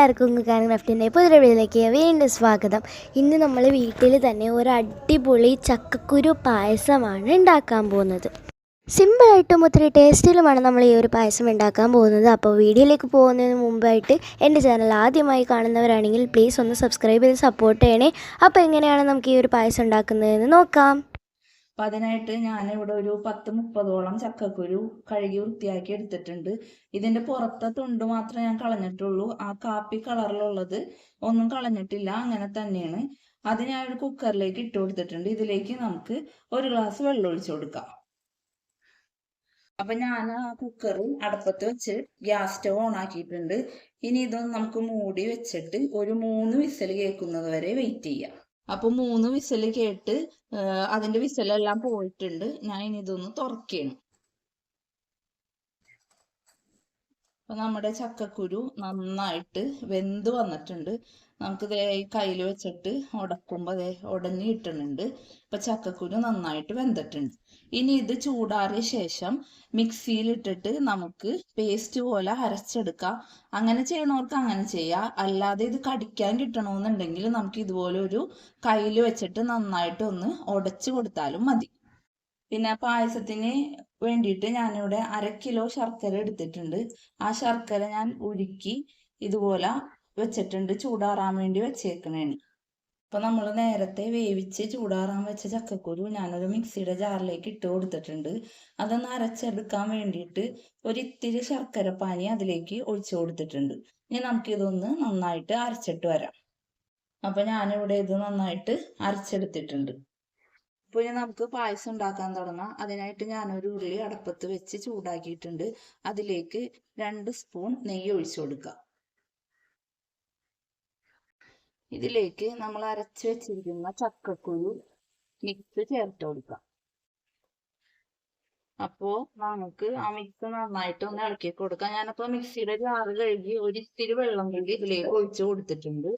എല്ലാവർക്കും കാരണം ക്രാഫ്റ്റിന്റെ പുതിയ വീട്ടിലേക്ക് വീണ്ടും സ്വാഗതം. ഇന്ന് നമ്മൾ വീട്ടിൽ തന്നെ ഒരു അടിപൊളി ചക്കക്കുരു പായസമാണ് ഉണ്ടാക്കാൻ പോകുന്നത്. സിമ്പിളായിട്ടും ഒത്തിരി ടേസ്റ്റിലുമാണ് നമ്മൾ ഈ ഒരു പായസം ഉണ്ടാക്കാൻ പോകുന്നത്. അപ്പോൾ വീഡിയോയിലേക്ക് പോകുന്നതിന് മുമ്പായിട്ട് എന്റെ ചാനൽ ആദ്യമായി കാണുന്നവരാണെങ്കിൽ പ്ലീസ് ഒന്ന് സബ്സ്ക്രൈബ് ചെയ്ത് സപ്പോർട്ട് ചെയ്യണേ. അപ്പോൾ എങ്ങനെയാണ് നമുക്ക് ഈ ഒരു പായസം ഉണ്ടാക്കുന്നതെന്ന് നോക്കാം. അപ്പൊ അതിനായിട്ട് ഞാൻ ഇവിടെ ഒരു പത്ത് മുപ്പതോളം ചക്കക്കുരു കഴുകി വൃത്തിയാക്കി എടുത്തിട്ടുണ്ട്. ഇതിന്റെ പുറത്തെ തുണ്ട് മാത്രമേ ഞാൻ കളഞ്ഞിട്ടുള്ളൂ. ആ കാപ്പി കളറിലുള്ളത് ഒന്നും കളഞ്ഞിട്ടില്ല അങ്ങനെ തന്നെയാണ്. അത് ഞാൻ ഒരു കുക്കറിലേക്ക് ഇട്ട് കൊടുത്തിട്ടുണ്ട്. ഇതിലേക്ക് നമുക്ക് ഒരു ഗ്ലാസ് വെള്ളം ഒഴിച്ചു കൊടുക്കാം. അപ്പൊ ഞാൻ ആ കുക്കർ അടുപ്പത്ത് വെച്ച് ഗ്യാസ് സ്റ്റവ് ഓൺ ആക്കിയിട്ടുണ്ട്. ഇനി ഇതൊന്ന് നമുക്ക് മൂടി വെച്ചിട്ട് ഒരു മൂന്ന് വിസിൽ കേൾക്കുന്നത് വരെ വെയിറ്റ് ചെയ്യാം. അപ്പൊ മൂന്ന് വിസിൽ കേട്ട് അതിന്റെ വിസിലെല്ലാം പോയിട്ടുണ്ട്. ഞാൻ ഇനി ഇതൊന്ന് തുറക്കണം. അപ്പൊ നമ്മുടെ ചക്കക്കുരു നന്നായിട്ട് വെന്ത് വന്നിട്ടുണ്ട്. നമുക്ക് ദേ കയ്യിൽ വെച്ചിട്ട് ഉടക്കുമ്പോ ദേ ഉടഞ്ഞ് കിട്ടുന്നുണ്ട് ഇപ്പൊ ചക്കക്കുരു നന്നായിട്ട് വെന്തിട്ടുണ്ട്. ഇനി ഇത് ചൂടാറിയ ശേഷം മിക്സിയിൽ ഇട്ടിട്ട് നമുക്ക് പേസ്റ്റ് പോലെ അരച്ചെടുക്കാം. അങ്ങനെ ചെയ്യണവർക്ക് അങ്ങനെ ചെയ്യാം. അല്ലാതെ ഇത് കടിക്കാൻ കിട്ടണമെന്നുണ്ടെങ്കിൽ നമുക്ക് ഇതുപോലെ ഒരു കയ്യിൽ വെച്ചിട്ട് നന്നായിട്ട് ഒന്ന് ഉടച്ചു കൊടുത്താലും മതി. പിന്നെ പായസത്തിന് വേണ്ടിയിട്ട് ഞാനിവിടെ അര കിലോ ശർക്കര എടുത്തിട്ടുണ്ട്. ആ ശർക്കര ഞാൻ ഉരുക്കി ഇതുപോലെ വെച്ചിട്ടുണ്ട്. ചൂടാറാൻ വേണ്ടി വെച്ചേക്കണേണ് അപ്പൊ നമ്മൾ നേരത്തെ വേവിച്ച് ചൂടാറാൻ വെച്ച ചക്കക്കുരു ഞാനൊരു മിക്സിയുടെ ജാറിലേക്ക് ഇട്ട് കൊടുത്തിട്ടുണ്ട്. അതൊന്ന് അരച്ചെടുക്കാൻ വേണ്ടിയിട്ട് ഒരിത്തിരി ശർക്കര പാനി അതിലേക്ക് ഒഴിച്ചു കൊടുത്തിട്ടുണ്ട്. ഇനി നമുക്കിതൊന്ന് നന്നായിട്ട് അരച്ചിട്ട് വരാം. അപ്പൊ ഞാനിവിടെ ഇത് നന്നായിട്ട് അരച്ചെടുത്തിട്ടുണ്ട്. അപ്പോൾ ഇനി നമുക്ക് പായസം ഉണ്ടാക്കാൻ തുടങ്ങാം. അതിനായിട്ട് ഞാനൊരു ഉരുളി അടപ്പത്ത് വെച്ച് ചൂടാക്കിയിട്ടുണ്ട്. അതിലേക്ക് രണ്ട് സ്പൂൺ നെയ്യ് ഒഴിച്ചു കൊടുക്കുക ഇതിലേക്ക് നമ്മൾ അരച്ചു വെച്ചിരിക്കുന്ന ചക്കക്കുരു മിക്സ് ചേർത്ത് കൊടുക്കുക അപ്പോൾ നമുക്ക് ആ മിക്സ് നന്നായിട്ട് ഒന്ന് ഇളക്കി കൊടുക്കാം. ഞാനപ്പോൾ മിക്സിയുടെ ജാറ് കഴുകി ഒരു ഇത്തിരി വെള്ളം കൂടി ഇതിലേക്ക് ഒഴിച്ചു കൊടുത്തിട്ടുണ്ട്.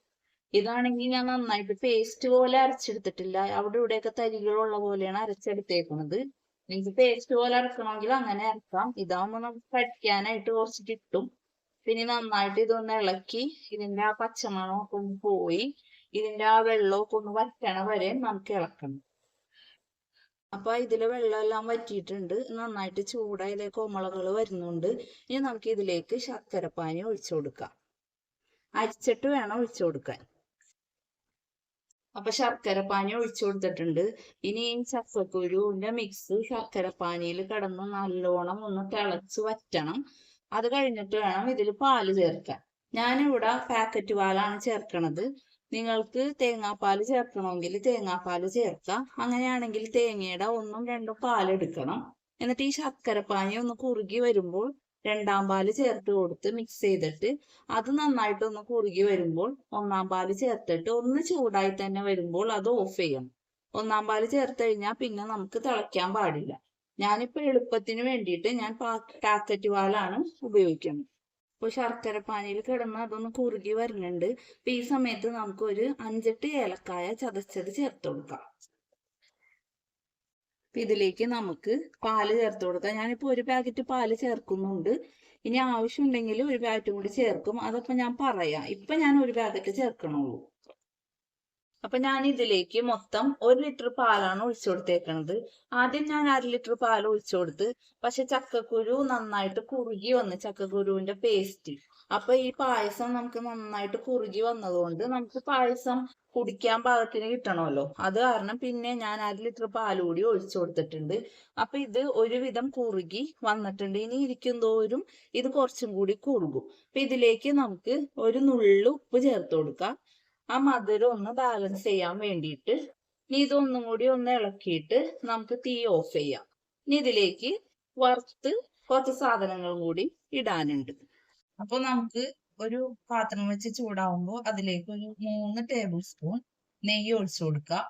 ഇതാണെങ്കിൽ ഞാൻ നന്നായിട്ട് പേസ്റ്റ് പോലെ അരച്ചെടുത്തിട്ടില്ല. അവിടെ ഇവിടെയൊക്കെ തരികളുള്ള പോലെയാണ് അരച്ചെടുത്തേക്കുന്നത് നിങ്ങൾക്ക് പേസ്റ്റ് പോലെ അരക്കണമെങ്കിൽ അങ്ങനെ അരക്കാം. ഇതാവുമ്പോൾ നമുക്ക് കഴിക്കാനായിട്ട് കുറച്ച് കിട്ടും. പിന്നെ നന്നായിട്ട് ഇതൊന്ന് ഇളക്കി ഇതിന്റെ ആ പച്ചമണമൊക്കെ ഒന്ന് പോയി ഇതിന്റെ ആ വെള്ളമൊക്കെ ഒന്ന് വറ്റണ വരെ നമുക്ക് ഇളക്കണം. അപ്പൊ ഇതിലെ വെള്ളം എല്ലാം വറ്റിയിട്ടുണ്ട്. നന്നായിട്ട് ചൂടായ കോമളകൾ വരുന്നുണ്ട്. ഇനി നമുക്ക് ഇതിലേക്ക് ശർക്കരപ്പാനി ഒഴിച്ചു കൊടുക്കാം. അരിച്ചിട്ട് വേണം ഒഴിച്ചു കൊടുക്കാൻ. അപ്പൊ ശർക്കരപ്പാനി ഒഴിച്ചു കൊടുത്തിട്ടുണ്ട്. ഇനി ഈ ചക്കക്കുരുവിന്റെ മിക്സ് ശർക്കരപ്പാനിയിൽ കിടന്ന് നല്ലോണം ഒന്ന് തിളച്ച് വറ്റണം. അത് കഴിഞ്ഞിട്ട് വേണം ഇതിൽ പാൽ ചേർക്കാൻ. ഞാനിവിടെ പാക്കറ്റ് പാലാണ് ചേർക്കണത്. നിങ്ങൾക്ക് തേങ്ങാപ്പാൽ ചേർക്കണമെങ്കിൽ തേങ്ങാപ്പാൽ ചേർക്കാം. അങ്ങനെയാണെങ്കിൽ തേങ്ങയുടെ ഒന്നും രണ്ടും പാലെടുക്കണം. എന്നിട്ട് ഈ ശർക്കരപ്പാനി ഒന്ന് കുറുകി വരുമ്പോൾ രണ്ടാം പാൽ ചേർത്ത് കൊടുത്ത് മിക്സ് ചെയ്തിട്ട് അത് നന്നായിട്ട് ഒന്ന് കുറുകി വരുമ്പോൾ ഒന്നാം പാൽ ചേർത്തിട്ട് ഒന്ന് ചൂടായി തന്നെ വരുമ്പോൾ അത് ഓഫ് ചെയ്യണം. ഒന്നാം പാൽ ചേർത്ത് കഴിഞ്ഞാൽ പിന്നെ നമുക്ക് തിളയ്ക്കാൻ പാടില്ല. ഞാനിപ്പോൾ എളുപ്പത്തിന് വേണ്ടിയിട്ട് ഞാൻ പാക്കറ്റ് പാലാണ് ഉപയോഗിക്കുന്നത്. അപ്പോൾ ശർക്കര പാനിയിൽ കിടന്ന് അതൊന്ന് കുറുകി വരുന്നുണ്ട്. അപ്പൊ ഈ സമയത്ത് നമുക്ക് ഒരു അഞ്ചെട്ട് ഏലക്കായ ചതച്ചത് ചേർത്ത് കൊടുക്കാം. അപ്പൊ ഇതിലേക്ക് നമുക്ക് പാൽ ചേർത്ത് കൊടുക്കാം. ഞാനിപ്പോ ഒരു പാക്കറ്റ് പാൽ ചേർക്കുന്നുണ്ട്. ഇനി ആവശ്യമുണ്ടെങ്കിൽ ഒരു പാക്കറ്റും കൂടി ചേർക്കും. അതപ്പോ ഞാൻ പറയാം. ഇപ്പൊ ഞാൻ ഒരു പാക്കറ്റ് ചേർക്കണുള്ളൂ. അപ്പൊ ഞാൻ ഇതിലേക്ക് മൊത്തം ഒരു ലിറ്റർ പാലാണ് ഒഴിച്ചു കൊടുത്തേക്കണത്. ആദ്യം ഞാൻ അര ലിറ്റർ പാൽ ഒഴിച്ചു കൊടുത്ത് പക്ഷെ ചക്കക്കുരു നന്നായിട്ട് കുറുകി വന്ന് ചക്കക്കുരുവിന്റെ പേസ്റ്റ് അപ്പൊ ഈ പായസം നമുക്ക് നന്നായിട്ട് കുറുകി വന്നതുകൊണ്ട് നമുക്ക് പായസം കുടിക്കാൻ പാകത്തിന് കിട്ടണമല്ലോ. അത് കാരണം പിന്നെ ഞാൻ അര ലിറ്റർ പാൽ കൂടി ഒഴിച്ചു കൊടുത്തിട്ടുണ്ട്. അപ്പൊ ഇത് ഒരുവിധം കുറുകി വന്നിട്ടുണ്ട്. ഇനി ഇരിക്കും തോറും ഇത് കുറച്ചും കൂടി കുറുകും. അപ്പൊ ഇതിലേക്ക് നമുക്ക് ഒരു നുള്ളു ഉപ്പ് ചേർത്ത് കൊടുക്കാം. ആ മധുരം ഒന്ന് ബാലൻസ് ചെയ്യാൻ വേണ്ടിയിട്ട് ഇനി ഇതൊന്നും കൂടി ഒന്ന് ഇളക്കിയിട്ട് നമുക്ക് തീ ഓഫ് ചെയ്യാം. ഇനി ഇതിലേക്ക് വറുത്ത് കുറച്ച് സാധനങ്ങളും കൂടി ഇടാനുണ്ട്. അപ്പൊ നമുക്ക് ഒരു പാത്രം വെച്ച് ചൂടാവുമ്പോൾ അതിലേക്ക് ഒരു മൂന്ന് ടേബിൾ സ്പൂൺ നെയ്യ് ഒഴിച്ചു കൊടുക്കാം.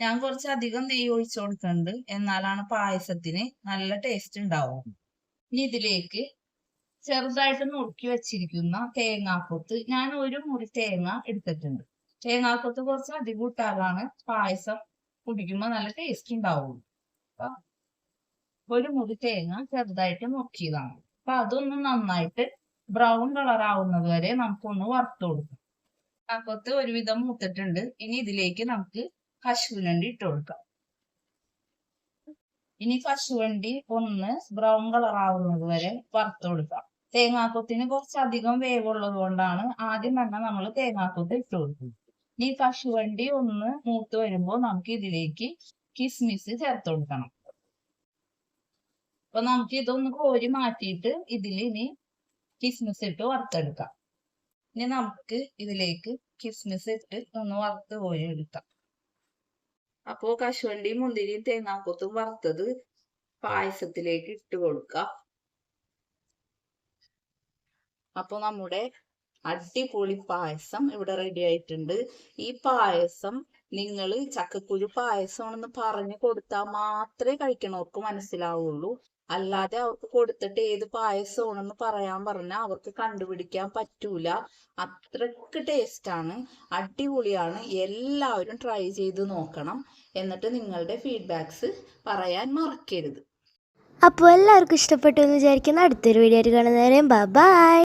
ഞാൻ കുറച്ച് അധികം നെയ്യ് ഒഴിച്ചു കൊടുക്കുന്നുണ്ട് എന്നാലാണ് പായസത്തിന് നല്ല ടേസ്റ്റ് ഉണ്ടാവും. ഇനി ഇതിലേക്ക് ചെറുതായിട്ട് നുറുക്കി വെച്ചിരിക്കുന്ന തേങ്ങാക്കൊത്ത്. ഞാൻ ഒരു മുറി തേങ്ങ എടുത്തിട്ടുണ്ട്. തേങ്ങാക്കൊത്ത് കുറച്ച് അധികം ഇട്ടാലാണ് പായസം കുടിക്കുമ്പോൾ നല്ല ടേസ്റ്റ് ഉണ്ടാവുള്ളൂ. അപ്പൊ ഒരു മുറി തേങ്ങ ചെറുതായിട്ട് നുറുക്കിയതാണ് അപ്പൊ അതൊന്ന് നന്നായിട്ട് ബ്രൗൺ കളർ ആവുന്നത് വരെ നമുക്കൊന്ന് വറുത്ത് കൊടുക്കാം. ചക്കക്കൊത്ത് ഒരുവിധം മൂത്തിട്ടുണ്ട്. ഇനി ഇതിലേക്ക് നമുക്ക് കശുവണ്ടി ഇട്ട് കൊടുക്കാം. ഇനി കശുവണ്ടി ഒന്ന് ബ്രൗൺ കളർ ആവുന്നത് വരെ വറുത്ത് കൊടുക്കാം. തേങ്ങാക്കൊത്തിന് കുറച്ചധികം വേവുള്ളത് കൊണ്ടാണ് ആദ്യം തന്നെ നമ്മൾ തേങ്ങാക്കൊത്ത് ഇട്ട് കൊടുക്കുന്നത് ഈ കശുവണ്ടി ഒന്ന് മൂത്ത് വരുമ്പോൾ നമുക്ക് ഇതിലേക്ക് കിസ്മിസ് ചേർത്ത് കൊടുക്കണം. അപ്പൊ നമുക്ക് ഇതൊന്ന് കോരി മാറ്റിയിട്ട് ഇതിൽ ഇനി കിസ്മിസ് ഇട്ട് വറുത്തെടുക്കാം. ഇനി നമുക്ക് ഇതിലേക്ക് കിസ്മിസ് ഇട്ട് ഒന്ന് വറുത്ത് കോരി എടുക്കാം. അപ്പോ കശുവണ്ടിയും മുന്തിരിയും തേങ്ങാക്കൊത്തും വറുത്തത് പായസത്തിലേക്ക് ഇട്ട് കൊടുക്കാം. അപ്പൊ നമ്മുടെ അടിപൊളി പായസം ഇവിടെ റെഡി ആയിട്ടുണ്ട്. ഈ പായസം നിങ്ങൾ ചക്കക്കുരു പായസമാണെന്ന് പറഞ്ഞു കൊടുത്താൽ മാത്രമേ കഴിക്കണവർക്ക് മനസ്സിലാവുള്ളൂ. അല്ലാതെ അവർക്ക് കൊടുത്തിട്ട് ഏത് പായസമാണെന്ന് പറയാൻ പറഞ്ഞാൽ അവർക്ക് കണ്ടുപിടിക്കാൻ പറ്റൂല. അത്രയ്ക്ക് ടേസ്റ്റ് ആണ്. അടിപൊളിയാണ്. എല്ലാവരും ട്രൈ ചെയ്ത് നോക്കണം. എന്നിട്ട് നിങ്ങളുടെ ഫീഡ്ബാക്ക്സ് പറയാൻ മറക്കരുത്. അപ്പോൾ എല്ലാവർക്കും ഇഷ്ടപ്പെട്ടു എന്ന് വിചാരിക്കുന്ന. അടുത്തൊരു വീഡിയോ ആയിട്ട് കാണുന്നവരെയും ബൈ